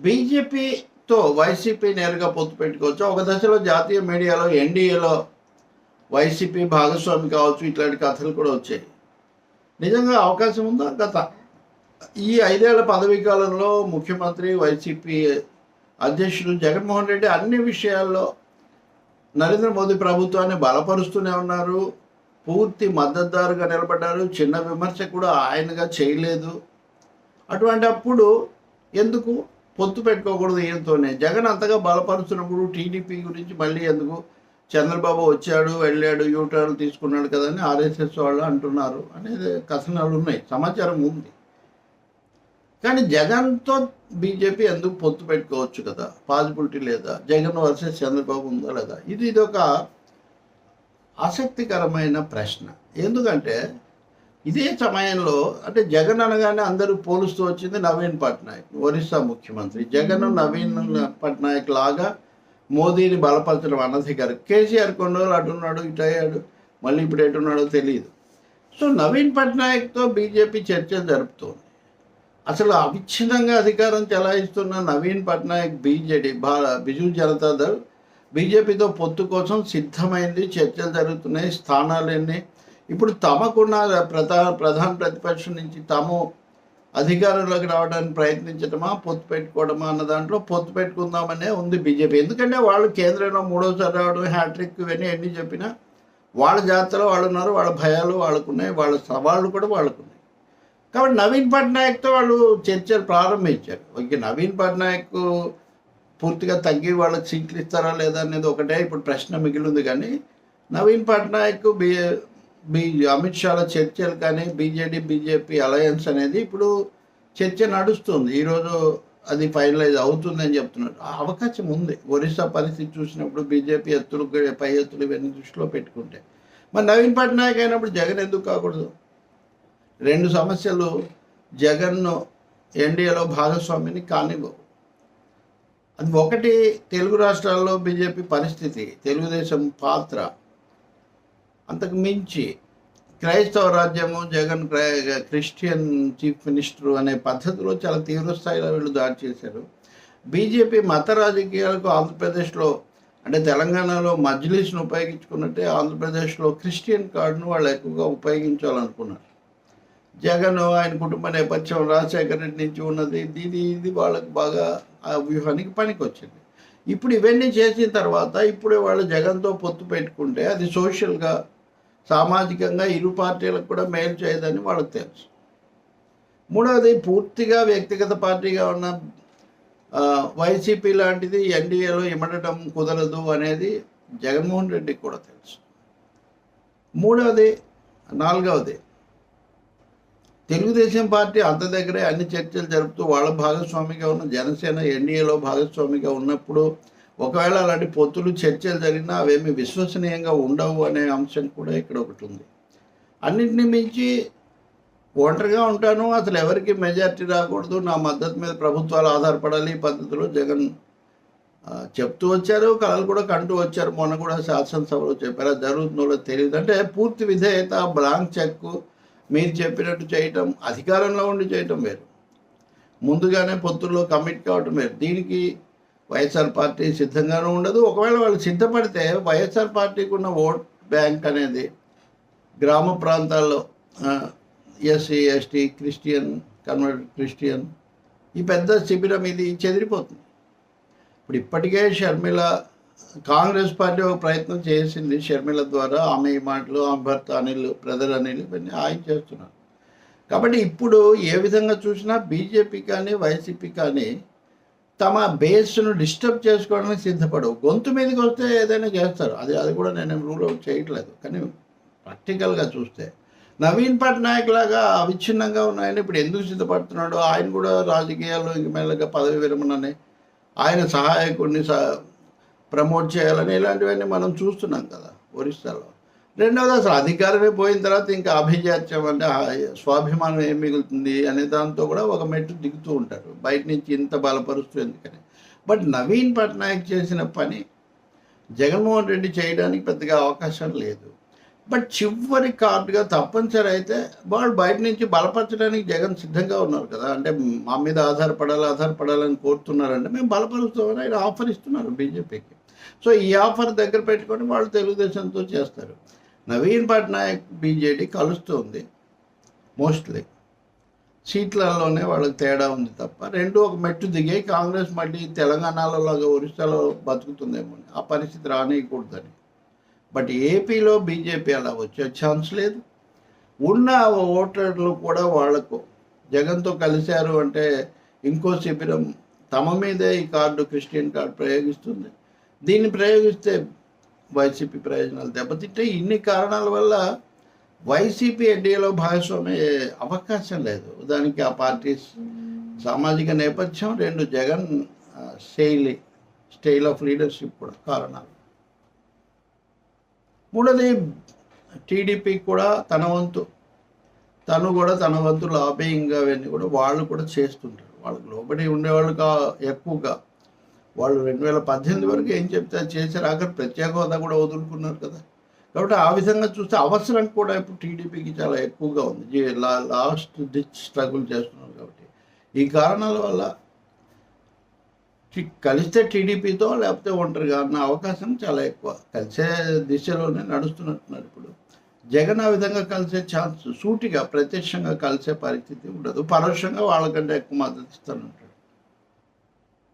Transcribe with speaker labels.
Speaker 1: బీజేపీతో వైసీపీ నేరుగా పొత్తు పెట్టుకోవచ్చు. ఒక దశలో జాతీయ మీడియాలో ఎన్డీఏలో వైసీపీ భాగస్వామి కావచ్చు ఇట్లాంటి కథలు కూడా వచ్చాయి. నిజంగా అవకాశం ఉందా? గత ఈ ఐదేళ్ళ పదవీ కాలంలో ముఖ్యమంత్రి వైసీపీ అధ్యక్షుడు జగన్మోహన్ రెడ్డి అన్ని విషయాల్లో నరేంద్ర మోదీ ప్రభుత్వాన్ని బలపరుస్తూనే ఉన్నారు. పూర్తి మద్దతుదారుగా నిలబడ్డారు. చిన్న విమర్శ కూడా ఆయనగా చేయలేదు. అటువంటి అప్పుడు ఎందుకు? పొత్తు పెట్టుకోకూడదు ఈయనతోనే. జగన్ అంతగా బలపరుచున్నప్పుడు టీడీపీ గురించి మళ్ళీ ఎందుకు చంద్రబాబు వచ్చాడు వెళ్ళాడు యూటర్న్ తీసుకున్నాడు కదని ఆర్ఎస్ఎస్ వాళ్ళు అంటున్నారు అనేది కథనాలు ఉన్నాయి. సమాచారం ఉంది. కానీ జగన్తో బీజేపీ ఎందుకు పొత్తు పెట్టుకోవచ్చు కదా? పాజిబిలిటీ లేదా? జగన్ వర్సెస్ చంద్రబాబు ఉందా లేదా? ఇది ఇది ఒక ఆసక్తికరమైన ప్రశ్న. ఎందుకంటే ఇదే సమయంలో అంటే జగన్ అనగానే అందరూ పోలుస్తూ వచ్చింది నవీన్ పట్నాయక్ ఒరిస్సా ముఖ్యమంత్రి. జగన్ నవీన్ పట్నాయక్ లాగా మోదీని బలపరచడం అనధికారు కేసీఆర్ కొన్ని రోజులు అటున్నాడు ఇటు అయ్యాడు. మళ్ళీ ఇప్పుడు ఎటున్నాడో తెలియదు సో నవీన్ పట్నాయక్తో బీజేపీ చర్చలు జరుపుతోంది. అసలు అవిచ్ఛిన్నంగా అధికారం చెలాయిస్తున్న నవీన్ పట్నాయక్ బీజేడీ భా బిజు జనతాదళ్ బీజేపీతో పొత్తు కోసం సిద్ధమైంది చర్చలు జరుగుతున్నాయి స్థానాలన్నీ ఇప్పుడు తమకున్న ప్రధాన ప్రధాన ప్రతిపక్షం నుంచి తాము అధికారంలోకి రావడానికి ప్రయత్నించడమా పొత్తు పెట్టుకోవడమా అన్న దాంట్లో పొత్తు పెట్టుకుందామనే ఉంది బీజేపీ. ఎందుకంటే వాళ్ళు కేంద్రంలో మూడోసారి రావడం హ్యాట్రిక్ ఇవన్నీ ఎన్ని చెప్పినా వాళ్ళ జాతరలో వాళ్ళు ఉన్నారు వాళ్ళ భయాలు వాళ్ళకున్నాయి వాళ్ళ సవాళ్ళు కూడా వాళ్ళకున్నాయి. కాబట్టి నవీన్ పట్నాయక్తో వాళ్ళు చర్చలు ప్రారంభించారు. ఓకే నవీన్ పట్నాయక్ పూర్తిగా తగ్గి వాళ్ళకి సీట్లు ఇస్తారా లేదా అనేది ఒకటే ఇప్పుడు ప్రశ్న మిగిలింది కానీ నవీన్ పట్నాయక్ బీ అమిత్ షాల చర్చలు కానీ బీజేడీ బీజేపీ అలయన్స్ అనేది ఇప్పుడు చర్చ నడుస్తుంది. ఈరోజు అది ఫైనలైజ్ అవుతుందని చెప్తున్నారు. ఆ అవకాశం ఉంది. ఒరిస్సా పరిస్థితి చూసినప్పుడు బీజేపీ ఎత్తులు పై ఎత్తులు ఇవన్నీ దృష్టిలో పెట్టుకుంటే. మరి నవీన్ పట్నాయక్ అయినప్పుడు జగన్ ఎందుకు కాకూడదు? రెండు సమస్యలు జగన్ను ఎన్డీఏలో భాగస్వామిని కానివ్వవు. అది ఒకటి తెలుగు రాష్ట్రాల్లో బీజేపీ పరిస్థితి తెలుగుదేశం పాత్ర అంతకు మించి క్రైస్తవ రాజ్యము జగన్ క్రిస్టియన్ చీఫ్ మినిస్టర్ అనే పద్ధతిలో చాలా తీవ్ర స్థాయిలో వీళ్ళు దాడి చేశారు. బీజేపీ మత రాజకీయాలకు ఆంధ్రప్రదేశ్లో అంటే తెలంగాణలో మజ్లిస్ను ఉపయోగించుకున్నట్టే ఆంధ్రప్రదేశ్లో క్రిస్టియన్ కార్డును వాళ్ళు ఎక్కువగా ఉపయోగించాలనుకున్నారు. జగన్ ఆయన కుటుంబ నేపథ్యం రాజశేఖర రెడ్డి నుంచి ఉన్నది ఇది ఇది వాళ్ళకి బాగా ఆ వ్యూహానికి పనికి వచ్చింది ఇప్పుడు ఇవన్నీ చేసిన తర్వాత ఇప్పుడే వాళ్ళు జగన్తో పొత్తు పెట్టుకుంటే అది సోషల్గా సామాజికంగా ఇరు పార్టీలకు కూడా మేలు చేయదని వాళ్ళకి తెలుసు. మూడవది పూర్తిగా వ్యక్తిగత పార్టీగా ఉన్న వైసీపీ లాంటిది ఎన్డీఏలో ఇమడటం కుదరదు అనేది జగన్మోహన్ రెడ్డికి కూడా తెలుసు. మూడవది నాలుగవది తెలుగుదేశం పార్టీ అంత దగ్గరే అన్ని చర్చలు జరుపుతూ వాళ్ళ భాగస్వామిగా ఉన్న జనసేన ఎన్డీఏలో భాగస్వామిగా ఉన్నప్పుడు ఒకవేళ అలాంటి పొత్తులు చర్చలు జరిగినా అవేమి విశ్వసనీయంగా ఉండవు అనే అంశం కూడా ఇక్కడ ఒకటి ఉంది. అన్నింటినీ మించి ఒంటరిగా ఉంటాను అసలు ఎవరికి మెజారిటీ రాకూడదు నా మద్దతు మీద ప్రభుత్వాలు ఆధారపడాలి ఈ పద్ధతిలో జగన్ చెప్తూ వచ్చారు కళలు కూడా కంటూ వచ్చారు మొన్న కూడా శాసనసభలో చెప్పారు అది జరుగుతుందో తెలియదు. అంటే పూర్తి విధేయత బ్లాంక్ చెక్ మీరు చెప్పినట్టు చేయటం అధికారంలో ఉండి చేయటం వేరు. ముందుగానే పొత్తుల్లో కమిట్ కావటం వేరు. దీనికి వైఎస్ఆర్ పార్టీ సిద్ధంగానూ ఉండదు. ఒకవేళ వాళ్ళు సిద్ధపడితే వైఎస్ఆర్ పార్టీకి ఉన్న ఓట్ బ్యాంక్ అనేది గ్రామ ప్రాంతాల్లో SC ST Christian convert Christian ఈ పెద్ద శిబిరం ఇది చెదిరిపోతుంది. ఇప్పుడు ఇప్పటికే షర్మిల కాంగ్రెస్ పార్టీ ఒక ప్రయత్నం చేసింది. షర్మిల ద్వారా ఆమె ఈ మాటలు ఆమె భర్త అనిల్ బ్రదర్ అనిల్ ఇవన్నీ ఆయన చేస్తున్నారు. కాబట్టి ఇప్పుడు ఏ విధంగా చూసినా బీజేపీ కానీ వైసీపీ కానీ తమ బేస్ను డిస్టర్బ్ చేసుకోవడానికి సిద్ధపడవు. గొంతు మీదకి వస్తే ఏదైనా చేస్తారు. అది అది కూడా నేను రూల్ అవుట్ చేయట్లేదు. కానీ ప్రాక్టికల్గా చూస్తే. నవీన్ పట్నాయక్ లాగా అవిచ్ఛిన్నంగా ఉన్నాయని ఇప్పుడు ఎందుకు సిద్ధపడుతున్నాడు ఆయన కూడా రాజకీయాల్లో ఇంక మెల్లగా పదవి విరమణని ఆయన సహాయకుడిని స ప్రమోట్ చేయాలని ఇలాంటివన్నీ మనం చూస్తున్నాం కదా ఒరిస్సాలో. రెండవది అసలు అధికారమే పోయిన తర్వాత ఇంకా అభిజాత్యం అంటే స్వాభిమానం ఏం మిగులుతుంది అనే దాంతో కూడా ఒక మెట్టు దిగుతూ ఉంటారు. బయట నుంచి ఇంత బలపరుస్తూ ఎందుకని. బట్ నవీన్ పట్నాయక్ చేసిన పని జగన్మోహన్ రెడ్డి చేయడానికి పెద్దగా అవకాశం లేదు. బట్ చివరి కార్డుగా తప్పనిసరి అయితే వాళ్ళు బయట నుంచి బలపరచడానికి జగన్ సిద్ధంగా ఉన్నారు కదా. అంటే మా మీద ఆధారపడాలి ఆధారపడాలని కోరుతున్నారంటే మేము బలపరుస్తామని ఆయన ఆఫర్ ఇస్తున్నారు బీజేపీకి. సో ఈ ఆఫర్ దగ్గర పెట్టుకొని వాళ్ళు తెలుగుదేశంతో చేస్తారు. నవీన్ పట్నాయక్ బీజేడీ కలుస్తుంది మోస్ట్లీ సీట్లలోనే వాళ్ళకి తేడా ఉంది తప్ప రెండు ఒక మెట్టు దిగే కాంగ్రెస్ మళ్ళీ తెలంగాణలో లాగా ఒరిస్సాలో బతుకుతుందేమో. ఆ పరిస్థితి రానియకూడదని బట్ ఏపీలో బీజేపీ అలా వచ్చే ఛాన్స్ లేదు. ఉన్న ఓటర్లు కూడా వాళ్ళకు జగన్తో కలిశారు అంటే ఇంకో శిబిరం తమ మీదే ఈ కార్డు క్రిస్టియన్ కార్డు ప్రయోగిస్తుంది. దీన్ని ప్రయోగిస్తే వైసీపీ ప్రయోజనాలు దెబ్బతింటే ఇన్ని కారణాల వల్ల వైసీపీ ఎన్డీఏలో భాగస్వామ్య అవకాశం లేదు. దానికి ఆ పార్టీ సామాజిక నేపథ్యం రెండు జగన్ శైలి స్టైల్ ఆఫ్ లీడర్షిప్ కూడా కారణాలు. మూడోది టీడీపీ కూడా తన వంతు. తను కూడా తన వంతు లాబింగ్ అవన్నీ కూడా వాళ్ళు కూడా చేస్తుంటారు. వాళ్ళకి లోబడి ఉండేవాళ్ళు కా ఎక్కువగా. వాళ్ళు రెండు వేల పద్దెనిమిది వరకు ఏం చెప్తే అది చేశారు. అక్కడ ప్రత్యేక హోదా కూడా వదులుకున్నారు కదా. కాబట్టి ఆ విధంగా చూస్తే అవసరం కూడా ఇప్పుడు టీడీపీకి చాలా ఎక్కువగా ఉంది. జీ- లా లాస్ట్ డిచ్ స్ట్రగుల్ చేస్తున్నారు కాబట్టి. ఈ కారణాల వల్ల కలిస్తే టీడీపీతో లేకపోతే ఒంటరిగా అన్న అవకాశం చాలా ఎక్కువ. కలిసే దిశలోనే నడుస్తున్నట్టున్నారు ఇప్పుడు. జగన్ ఆ విధంగా కలిసే ఛాన్స్ సూటిగా ప్రత్యక్షంగా కలిసే పరిస్థితి ఉండదు. పరోక్షంగా వాళ్ళకంటే ఎక్కువ మద్దతు ఇస్తానంటారు